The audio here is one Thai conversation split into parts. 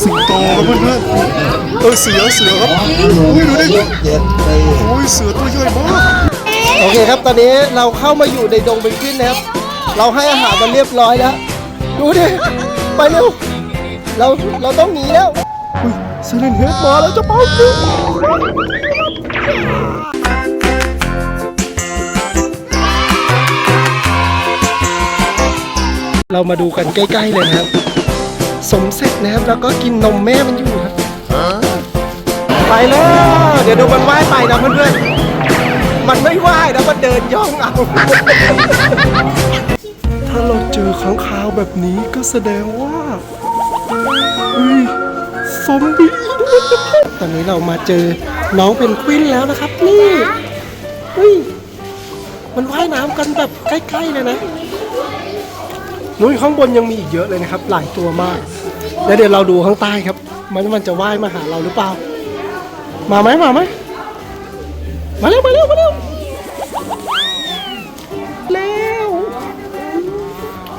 สิงโตครับเพื่อนๆเออเสือเสือครับอุ้ยดูดิโอ้ยเสือตัวใหญ่มากโอเคครับตอนนี้เราเข้ามาอยู่ในดงเพนกวินนะครับ เราให้อาหารมันเรียบร้อยแล้ว ดูดิไปเร็วเราเราต้องหนีแล้วอุ้ยเซเลนเฮดมาแล้วเจะเป้าดิเรามาดูกันใกล้ ๆ เลยนะครับ สมเสร็จนะครับ แล้วก็กินนมแม่มันอยู่ครับไปแล้ว เดี๋ยวดูมันว่ายไปนะเพื่อนๆมันไม่ว่ายนะมันเดินย่องเอา ถ้าเราเจอค้างคาวแบบนี้ก็แสดงว่าเฮ้ยซอมบี้ตอนนี้เรามาเจอน้องเพนกวินแล้วนะครับ นี่เฮ้ยมันว่ายน้ำกันแบบใกล้ๆเลยนะ นู้นข้างบนยังมีอีกเยอะเลยนะครับ หลายตัวมาก แล้วเดี๋ยวเราดูข้างใต้ครับ มันมันจะว่ายมาหาเราหรือเปล่า มาไหมมาไหมมาเร็วมาเร็วมาเร็วเร็ว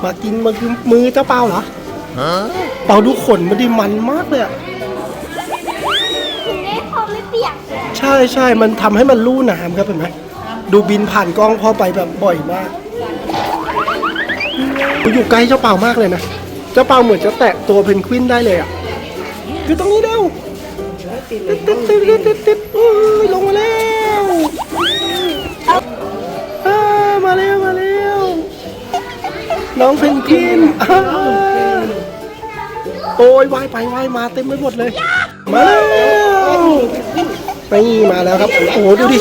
มากินมาคือมือเจ้าเปล่าเหรอเปล่าดูขนมันดีมันมากเลยอะใช่ใช่มันทำให้มันลู่น้ำครับเห็นไหมดูบินผ่านกล้องพ่อไปแบบบ่อยมาก อยู่ใกล้เจ้าเปามากเลยนะ เจ้าเปาเหมือนจะแตะตัวเพนกวินได้เลยอะ คือตรงนี้เร็วติดติดติดติดติดติดอุ้ยลงมาแล้วอ่ามาเร็วมาเร็วน้องเพนกวินอ่าโอ้ยว่ายไปว่ายมาเต็มไปหมดเลย มาแล้วไปมาแล้วครับ โอ้โหดูดิ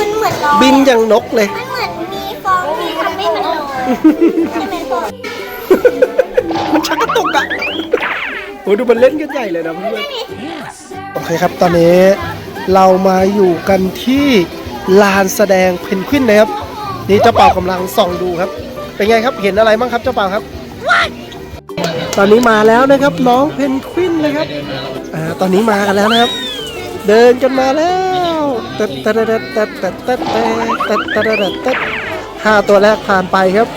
บินอย่างนกเลย มันเหมือนมีฟองที่ทำให้มันลอย โอ้ยดูมันเล่นกันใหญ่เลยนะเพื่อนๆโอเคครับตอนนี้เรามาอยู่กันที่ลานแสดงเพนกวินนะครับ นี่เจ้าเป่ากำลังส่องดูครับ เป็นไงครับเห็นอะไรบ้างครับเจ้าเป่าครับ ตอนนี้มาแล้วนะครับน้องเพนกวินนะครับอ่าตอนนี้มากันแล้วนะครับ เดินกันมาแล้วเตัดตัดตัดตัดตัดตัดตัดตัดตัดตัดตัดห้าตัวแรกผ่านไปครับ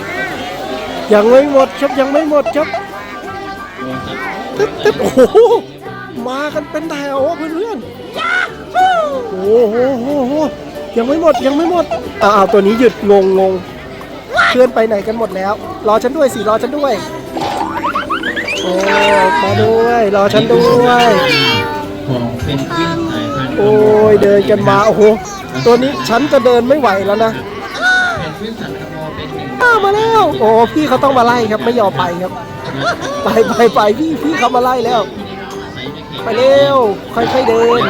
ยังไม่หมดครับยังไม่หมดครับ ตึ๊ดตึ๊ดโอ้โหมากันเป็นแถวอะเพื่อนๆโอ้โหโอ้โหยังไม่หมดยังไม่หมดอ้าวตัวนี้หยุดงงงงเพื่อนไปไหนกันหมดแล้ว รอฉันด้วยสิรอฉันด้วยโอ้มาด้วยรอฉันด้วย ของเป็นกวินสายพันธุ์โอ้ยเดินกันมาโอ้โหตัวนี้ฉันจะเดินไม่ไหวแล้วนะเป็นกวินสันคโมเป็นหนึ่งอ้าวมาแล้ว โอ้พี่เขาต้องมาไล่ครับไม่ยอมไปครับ ไปไปไปพี่พี่เขามาไล่แล้ว ไปเร็วค่อยๆเดิน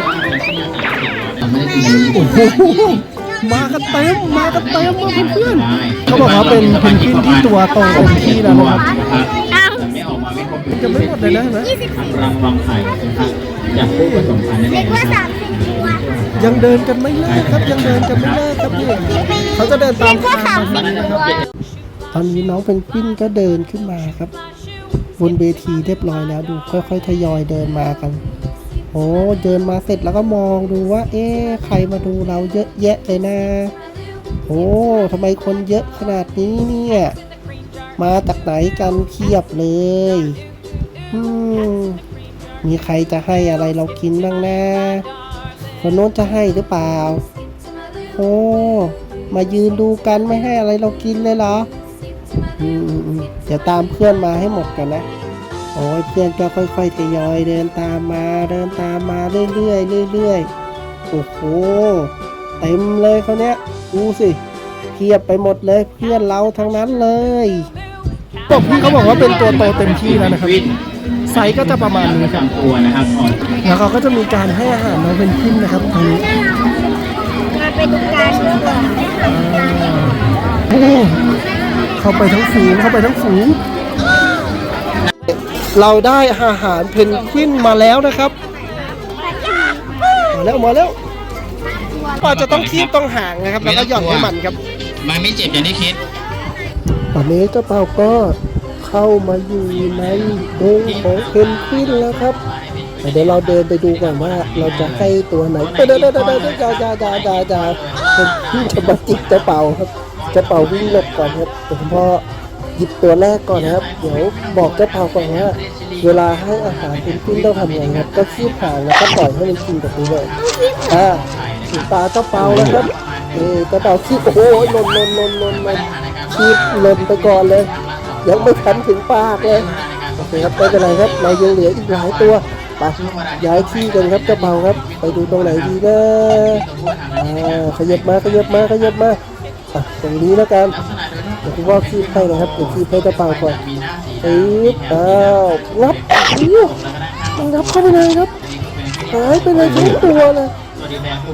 ไม่ได้กินโอ้โหมากันเต็มมากันเต็มมาเพื่อนๆเขาบอกว่าเป็นเพนกวินที่ตัวโตเต็มที่แล้วนะครับอ้าวไม่ออกมาไม่ครบจะไม่หมดเลยนะเห็นไหมยี่สิบทำรังวางไข่นะครับจากผู้ผสมพันธุ์นั่นเอเล็กงว่าสามสิบตัวยังเดินกันไม่เลิกครับยังเดินกันไม่เลิกครับนี่เขาจะเดินตามเล็กว่าทาสางมมาสิบนะครับตัวตอนนี้น้องเพนกวินก็เดินขึ้นมาครับ บนเวทีเรียบร้อยแล้วดูค่อยๆทยอยเดินมากัน โอ้เดินมาเสร็จแล้วก็มองดูว่า เอ๊ใครมาดูเราเยอะแยะเลยนะ โอ้ทำไมคนเยอะขนาดนี้เนี่ย มาจากไหนกันเพียบเลยอืมมีใครจะให้อะไรเรากินบ้างนะคนโน้นจะให้หรือเปล่า โอ้ มายืนดูกันไม่ให้อะไรเรากินเลยเหรอ อืมอืมอืมเดี๋ยวตามเพื่อนมาให้หมดกันนะ โอ้ยเพื่อนก็ค่อยๆทยอยเดินตามมา เดินตามมาเรื่อยๆเรื่อยๆ โอ้โห เต็มเลยเขาเนี้ย ดูสิเพียบไปหมดเลยเพื่อนเราทั้งนั้นเลยบอกพี่เขาบอกว่าเป็นตัวโตเต็มที่แล้วนะครับ ไซส์ก็จะประมาณนี้ครับจำตัวนะครับของแล้วเขาก็จะมีการให้อาหารน้องเพนกวินนะครับตรงนี้มาไปดูการด้วยก่อนโอ้ เข้าไปทั้งฝูงเข้าไปทั้งฝูง เราได้อาหารเพนกวินมาแล้วนะครับ มาแล้วมาแล้วก็จะต้องคีบต้องห่างนะครับ แล้วก็หย่อนให้มันครับ มันไม่เจ็บอย่างที่คิด ตอนนี้เจ้าเป่าก็เข้ามาอยู่ในดงของเพนกวินแล้วครับแต่เดี๋ยวเราเดินไปดูก่อนว่าเราจะให้ตัวไหนเดินเดินเดินเดินเดินจ้าจ้าจ้าจ้าจ้าเพนกวินจะมาจิกเจ้าเป่าครับเจ้าเป่าวิ่งหลบก่อนครับเดี๋ยวคุณพ่อหยิบตัวแรกก่อนนะครับ เดี๋ยวบอกเจ้าเปาก่อนว่าเวลาให้อาหารเพนกวินต้องทำยังไงครับ ก็คีบหางแล้วก็ปล่อยให้มันกินแบบนี้เลยอ่าถึงตาเจ้าเป่าแล้วครับนี่เจ้าเปาคีบโอ้โหลนลนลนลนล่นคีบหล่นไปก่อนเลยยังไม่ทันถึงปากเลยโอเคครับไม่เป็นไรครับเรายังเหลืออีกหลายตัวไปย้ายที่กันครับเจ้าเปาครับ ไปดูตรงไหนดีนะอ่าขยับมาขยับมาขยับมา อะตรงนี้แล้วกันเดี๋ยวคุณว่าคีบให้นะครับเดี๋ยวคีบให้กระเป๋าก่อนปึ๊บอ้าวงับอู้งับเข้าไปเลยครับหายไปเลยทั้งตัวเลย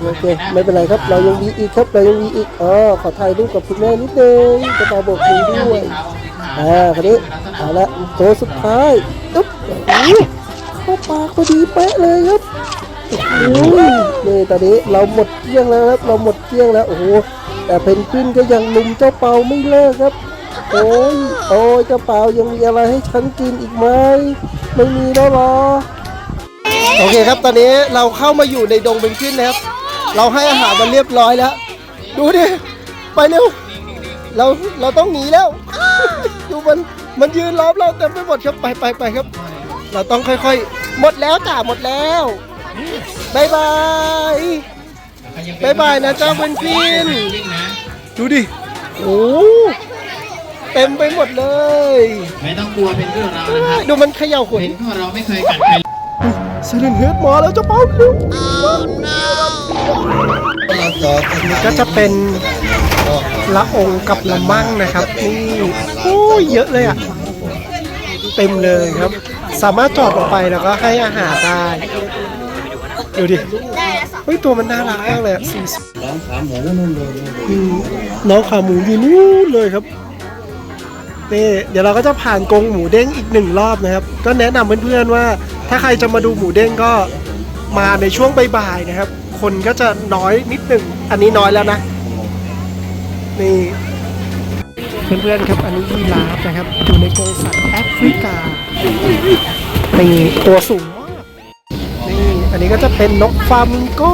โอเคไม่เป็นไรครับเรายังมีอีกครับเรายังมีอีกอ๋อขอถ่ายรูปกับคุณแม่นิดนึงกระเปาโบกมือด้วยอ่าคนนี้เอาละตัวสุดท้ายอึ๊บโอ้โหเข้าปากพอดีเป๊ะเลยครับโอ้โหนี่ตอนนี้เราหมดเกลี้ยงแล้วครับเราหมดเกลี้ยงแล้วโอ้โห แต่เพนกวินก็ยังลุมเจ้าเปาไม่เลิกครับ โอ้ยโอ้ยเจ้าเปายังมีอะไรให้ฉันกินอีกไหมไม่มีแล้วหรอ โอเคครับตอนนี้เราเข้ามาอยู่ในดงเพนกวินนะครับ เราให้อาหารมันเรียบร้อยแล้ว ดูดิ ไปเร็ว เราเราต้องหนีแล้ว ดูมันมันยืนล้อมเราเต็มไปหมดครับไปไปไปครับ เราต้องค่อยๆ หมดแล้วจ้าหมดแล้วบายบาย บายบายนะเจ้าเพนกวิน ดูดิ โอ้เต็มไปหมดเลย ไม่ต้องกลัวเป็นเรื่องเรานะครับดูมันเขย่าขนเป็นพวกเราไม่เคยกัดใครเซเลนเฮดมาแล้วเจ้าเป้าเร็วนี่ก็จะเป็นละองค์กับละมั่งนะครับนี่โอ้ยเยอะเลยอะเต็มเลยครับ สามารถจอดลงไปแล้วก็ให้อาหารได้ ดูดิ เฮ้ยตัวมันน่ารักมากเลยอะสีสน้องขาหมูนู่นเลยน้องขาหมูอยู่นู่นเลยครับนี่เดี๋ยวเราก็จะผ่านกรงหมูเด้งอีกหนึ่งรอบนะครับ ก็แนะนำเพื่อนๆว่า ถ้าใครจะมาดูหมูเด้งก็มาในช่วงบ่ายๆนะครับ คนก็จะน้อยนิดหนึ่งอันนี้น้อยแล้วนะ นี่ เพื่อนๆครับอันนี้ยีราฟนะครับอยู่ในกรงสัตว์แอฟริกานี่ตัวสูงมากนี่ อันนี้ก็จะเป็นนกฟลามิงโก้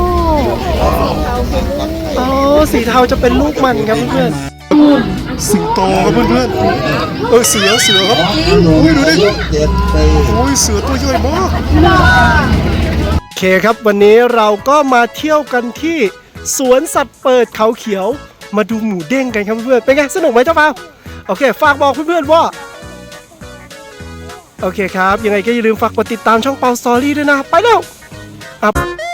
อ๋อสีเทาจะเป็นลูกมันครับเพื่อนๆสิงโตครับเพื่อนๆเออเสือเสือครับอุ้ยดูดิโอ้ยเสือตัวใหญ่มากโอเคครับวันนี้เราก็มาเที่ยวกันที่สวนสัตว์เปิดเขาเขียว มาดูหมูเด้งกันครับเพื่อนๆเป็นไงสนุกไหมเจ้าเปาโอเค ฝากบอกเพื่อนๆว่าโอเคครับ ยังไงก็อย่าลืมฝากกดติดตามช่องเปาสตอรี่ด้วยนะ ไปแล้ว อะ